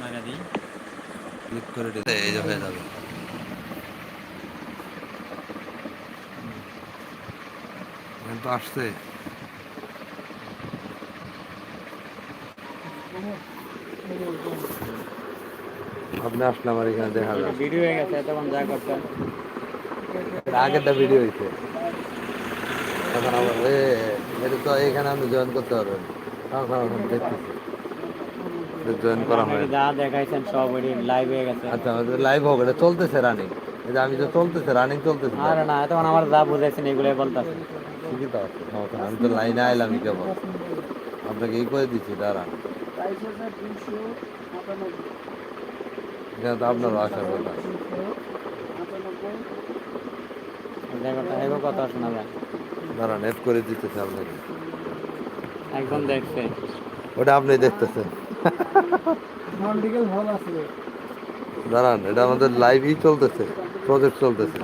মারা দিই। ক্লিক করে দিলে এই যে হয়ে যাবে। তো আসছে। আপনি আসলে আমার এখানে দেখা যাবে। ভিডিও হয়ে গেছে তখন যা করতাম। আগেরটা ভিডিও হয়েছে তখন এ এটা তো এখানে আপনি জয়েন করতে পারবেন। তখন দেখতেছি। জয়েন করা হয়। যা দেখাইছেন সব লাইভ হয়ে গেছে। আচ্ছা লাইভ হবে এটা চলতেছে রানিং এটা আমি তো চলতেছে রানিং চলতেছে। আরে না তখন আমার যা বুঝাইছেন এগুলোই বলতেছে। ঠিকই তো আছে। আমি তো লাইনে আইলাম কেবল আপনাকে এই করে দিচ্ছি দাঁড়ান। এখানে তো আপনারও আসার কথা কথা শোনা দাঁড়ান এড করে দিতেছে আপনাকে। একদম দেখছে। ওটা আপনি দেখতেছেন। দাঁড়ান এটা আমাদের লাইভই চলতেছে প্রজেক্ট চলতেছে।